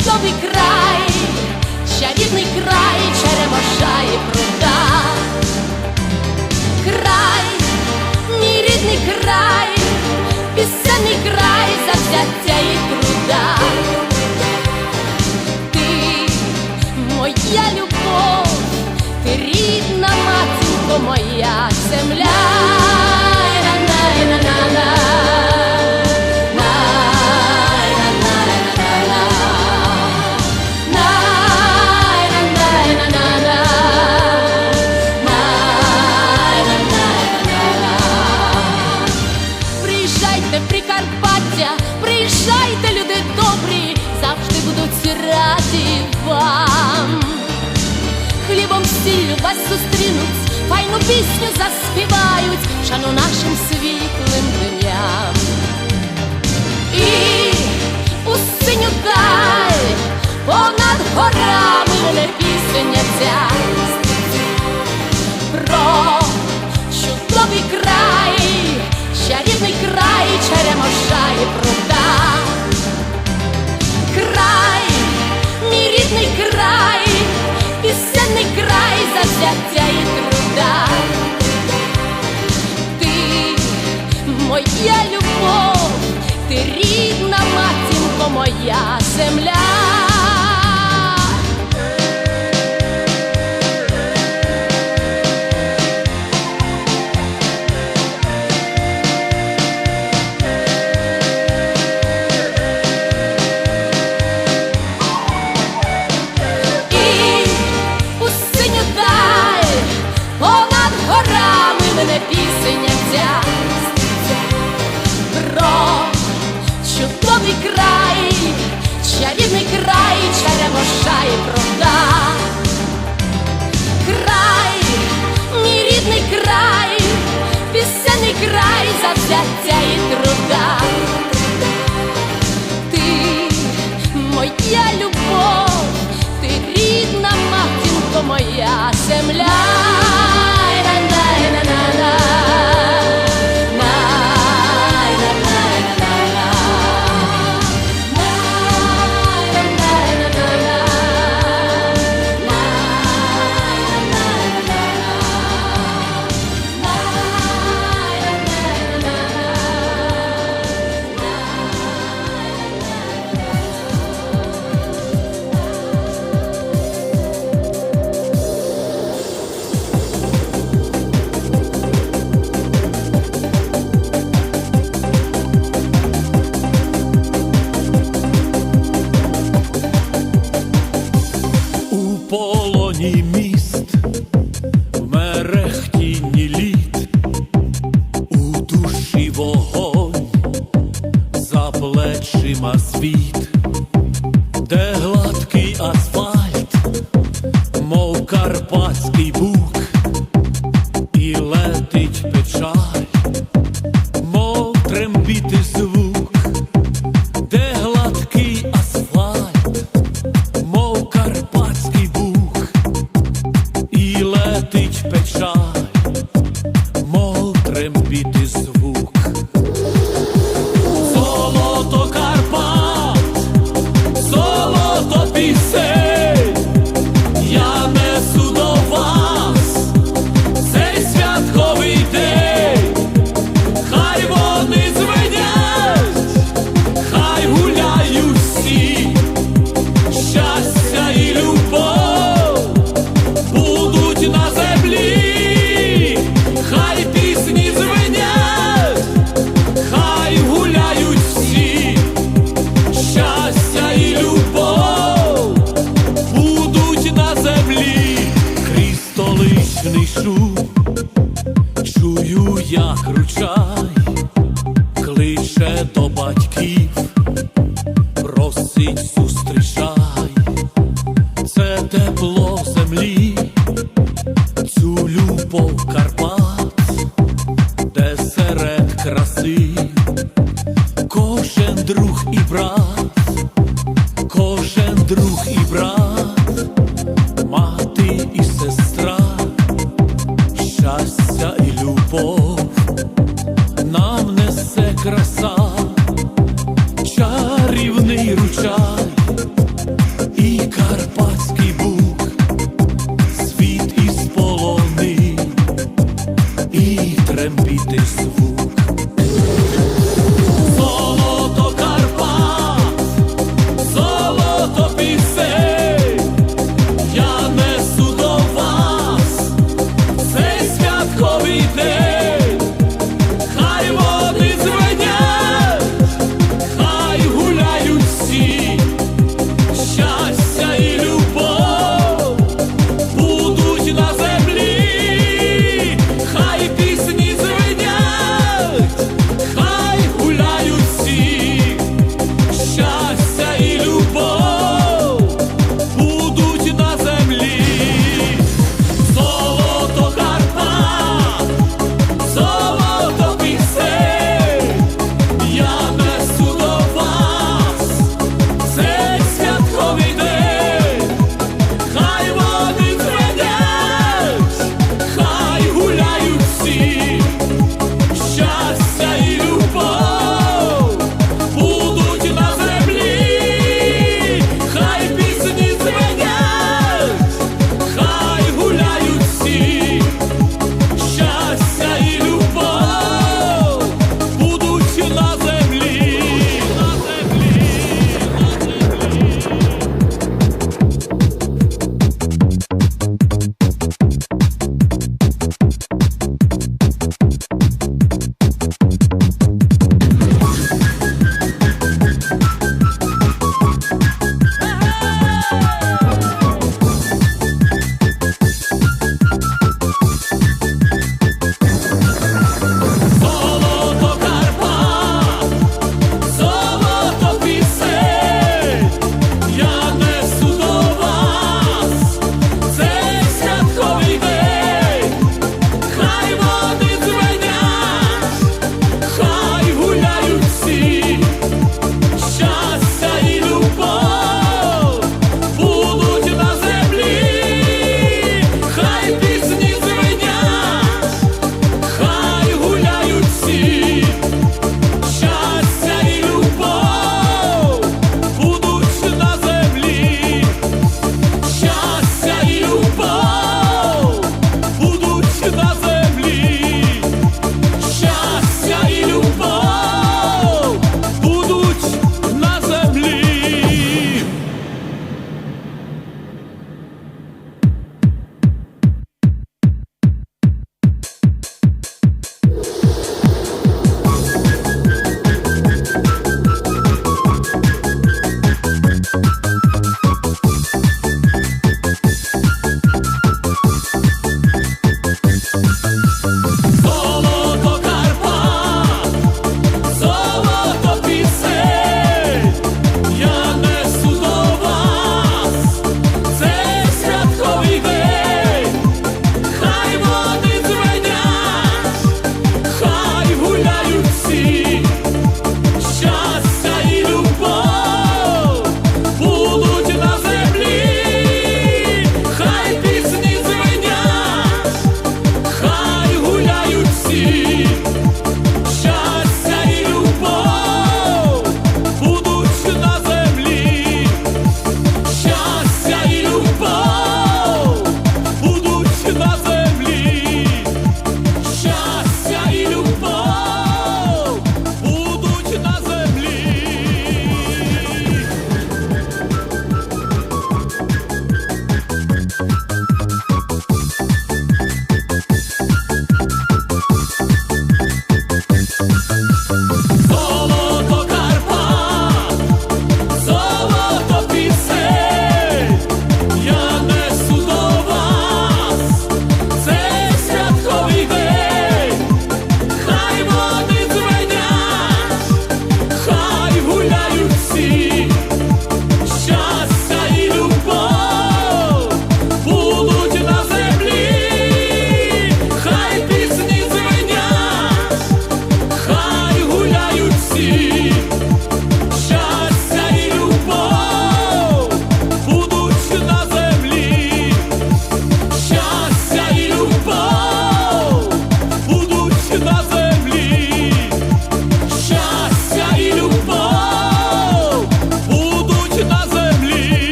чудовий край, ще рідний край, черемоша і пруда. Край, мій рідний край, пісенний край, завзяття і труда. Ти моя любов, ти рідна матінко, моя земля. пісню заспівають, шану нашим світлим дням. навсегда. Ти моя любов, ти рідна матінко, моя земля. як ручай, кличе до батьків, просить сусідів.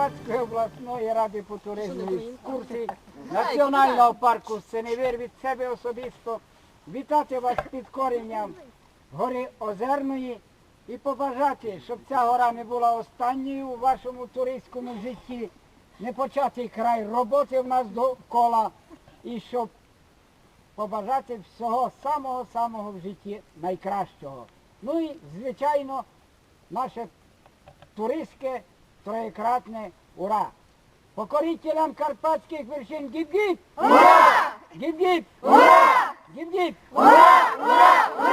Карпатської обласної ради по туризму екскурсії Національного парку Синевир від себе особисто. Вітати вас під коренням гори Озерної і побажати, щоб ця гора не була останньою у вашому туристському житті, не початий край роботи в нас довкола. І щоб побажати всього самого-самого в житті найкращого. Ну і, звичайно, наше туристське троекратне ура! Покорителям карпатских вершин гиб-гиб! Ура! Гиб-гиб! Ура! Гиб-гиб! Ура! Ура! Ура!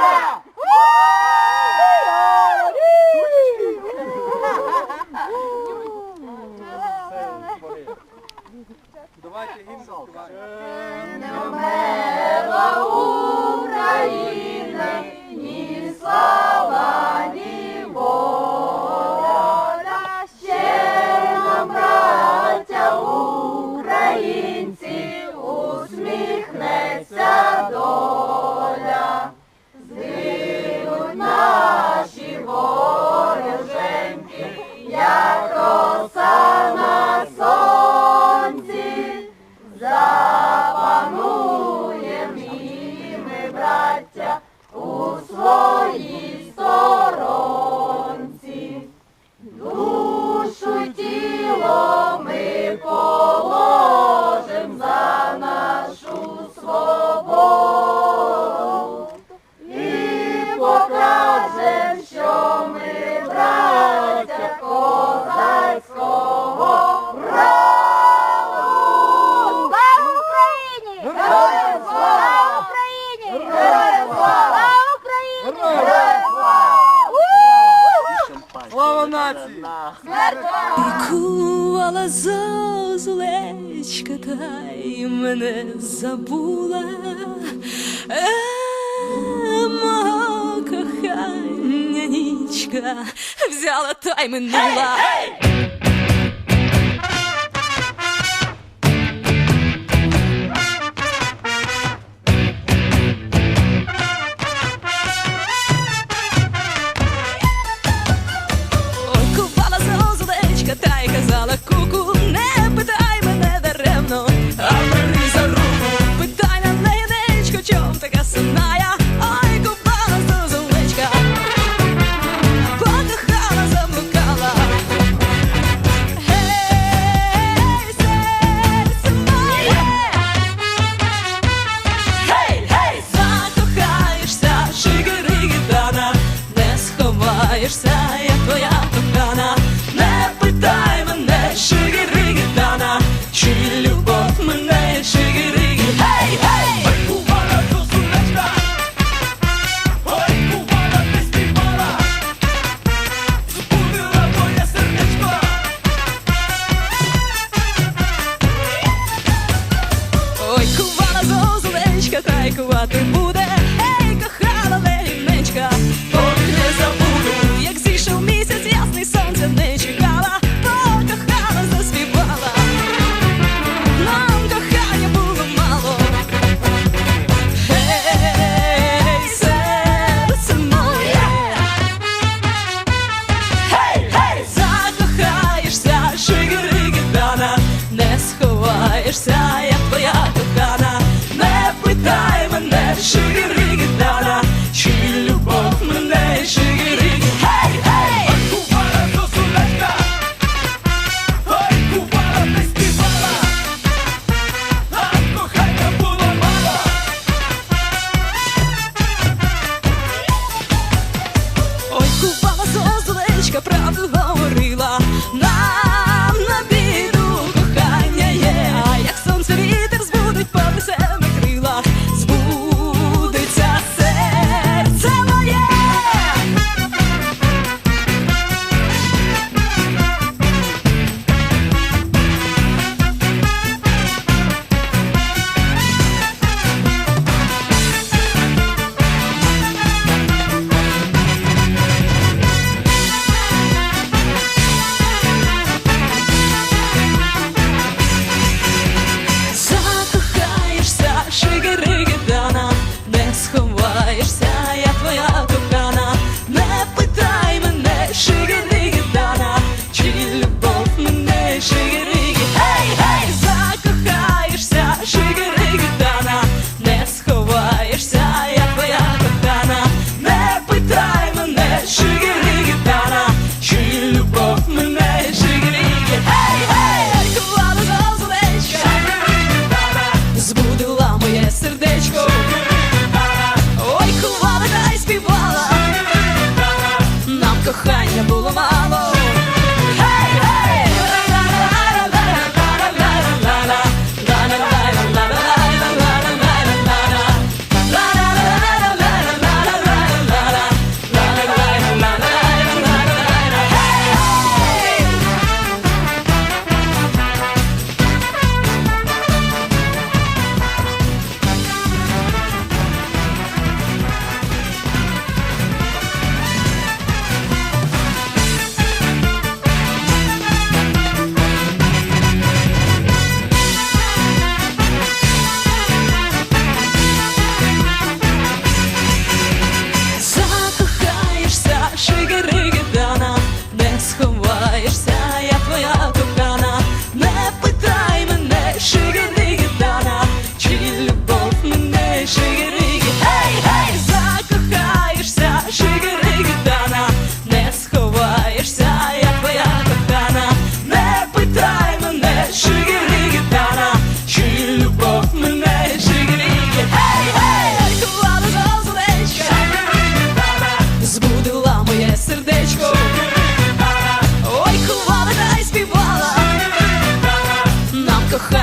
кохаєшся, я твоя кохана, не питаю.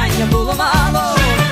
кохання було мало.